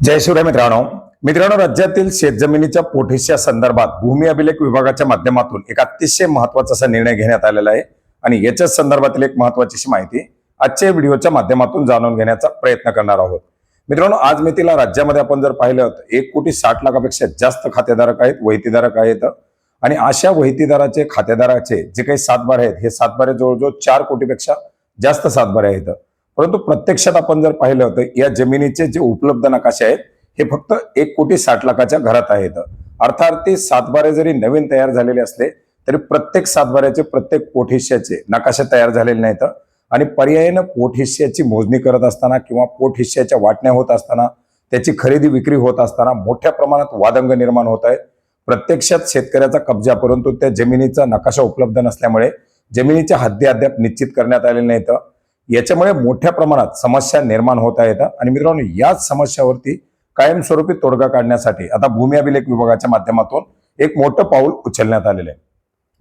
जय शिवराय मित्रांनो. मित्रांनो राज्यातील शेतजमिनीच्या पोठीच्या संदर्भात भूमी अभिलेख विभागाच्या माध्यमातून एक अतिशय महत्त्वाचा असा निर्णय घेण्यात आलेला आहे. आणि याच्याच संदर्भातील एक महत्वाची माहिती आजच्या व्हिडिओच्या माध्यमातून जाणून घेण्याचा प्रयत्न करणार आहोत. मित्रांनो आज मितीला राज्यामध्ये आपण जर पाहिलं तर एक कोटी साठ लाखापेक्षा जास्त खातेधारक आहेत वहितीधारक आहेत. आणि अशा वहितीदाराचे खातेदाराचे जे काही सातबारे आहेत हे सातबारे जवळजवळ चार कोटीपेक्षा जास्त सातबारे आहेत. परंतु प्रत्यक्षात आपण जर पाहिलं तर या जमिनीचे जे उपलब्ध नकाशे आहेत हे फक्त एक कोटी साठ लाखाच्या घरात आहेत. अर्थात ते सातबारे जरी नवीन तयार झालेले असले तरी प्रत्येक सातबाऱ्याचे प्रत्येक पोटहिश्याचे नकाशे तयार झालेले नाहीत. आणि पर्यायानं पोटहिश्याची मोजणी करत असताना किंवा पोटहिश्याच्या वाटण्या होत असताना त्याची खरेदी विक्री होत असताना मोठ्या प्रमाणात वादंग निर्माण होत आहेत. प्रत्यक्षात शेतकऱ्याचा कब्जा परंतु त्या जमिनीचा नकाशा उपलब्ध नसल्यामुळे जमिनीच्या हद्दी अद्याप निश्चित करण्यात आलेल्या नाहीत. याच्यामुळे मोठ्या प्रमाणात समस्या निर्माण होत आहेत आणि मित्रांनो याच समस्यावरती कायमस्वरूपी तोडगा काढण्यासाठी आता भूमी अभिलेख विभागाच्या माध्यमातून एक मोठं पाऊल उचलण्यात आलेलं आहे.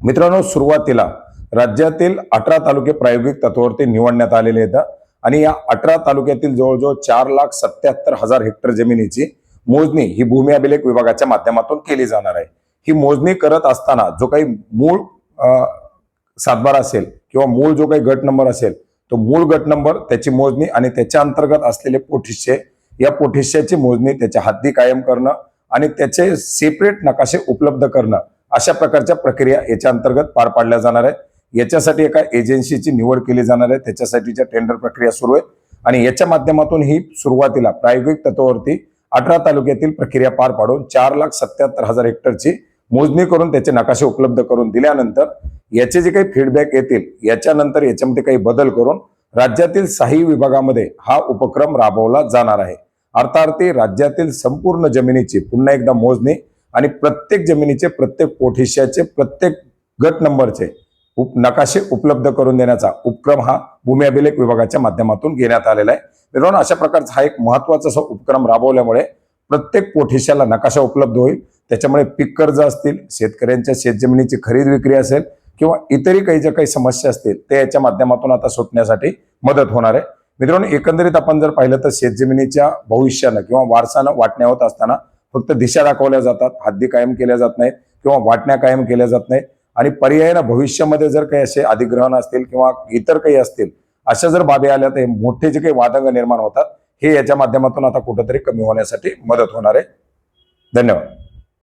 मित्रांनो सुरुवातीला राज्यातील अठरा तालुके प्रायोगिक तत्वावरती निवडण्यात आलेले आहेत. आणि या अठरा तालुक्यातील जवळजवळ चार लाख सत्याहत्तर हजार हेक्टर जमिनीची मोजणी ही भूमी अभिलेख विभागाच्या माध्यमातून केली जाणार आहे. ही मोजणी करत असताना जो काही मूळ सातबार सातबारा असेल किंवा मूळ जो काही गट नंबर असेल तो मूळ गट नंबर त्याची मोजणी आणि त्याच्या अंतर्गत असलेले पोठिष्ये या पोठिष्याची मोजणी त्याच्या हद्दी कायम करणं आणि त्याचे सेपरेट नकाशे उपलब्ध करणं अशा प्रकारच्या प्रक्रिया याच्या अंतर्गत पार पाडल्या जाणार आहेत. याच्यासाठी एका एजन्सीची निवड केली जाणार आहे. त्याच्यासाठीच्या टेंडर प्रक्रिया सुरू आहे. आणि याच्या माध्यमातून ही सुरुवातीला प्रायोगिक तत्वावरती अठरा तालुक्यातील प्रक्रिया पार पाडून चार लाख सत्याहत्तर हजार हेक्टरची मोजणी करून त्याचे नकाशे उपलब्ध करून दिल्यानंतर याचे जे काही फीडबॅक येतील याच्यानंतर याच्यामध्ये काही बदल करून राज्यातील सहा विभागामध्ये हा उपक्रम राबवला जाणार आहे. अर्थार्थी राज्यातील संपूर्ण जमिनीची पुन्हा एकदा मोजणी आणि प्रत्येक जमिनीचे प्रत्येक पोठिष्याचे प्रत्येक गट नंबरचे उप नकाशे उपलब्ध करून देण्याचा उपक्रम हा भूमी अभिलेख विभागाच्या माध्यमातून घेण्यात आलेला आहे. मित्रांनो अशा प्रकारचा हा एक महत्त्वाचा असा उपक्रम राबवल्यामुळे प्रत्येक पोठिशाला नकाशा उपलब्ध होईल. त्याच्यामुळे पीक कर्ज असतील शेतकऱ्यांच्या शेतजमिनीची खरेदी विक्री असेल किंवा इतरही काही ज्या काही समस्या असतील ते याच्या माध्यमातून आता सुटण्यासाठी मदत होणार आहे. मित्रांनो एकंदरीत आपण जर पाहिलं तर शेतजमिनीच्या भविष्यानं किंवा वारसानं वाटण्या होत असताना फक्त दिशा दाखवल्या जातात हद्दी कायम केल्या जात नाहीत किंवा वाटण्या कायम केल्या जात नाहीत. आणि पर्यायानं भविष्यामध्ये जर काही असे अधिग्रहण असतील किंवा इतर काही असतील अशा जर बाबी आल्या तर हे मोठे जे काही वादंग निर्माण होतात हे याच्या माध्यमातून आता कुठंतरी कमी होण्यासाठी मदत होणार आहे. धन्यवाद.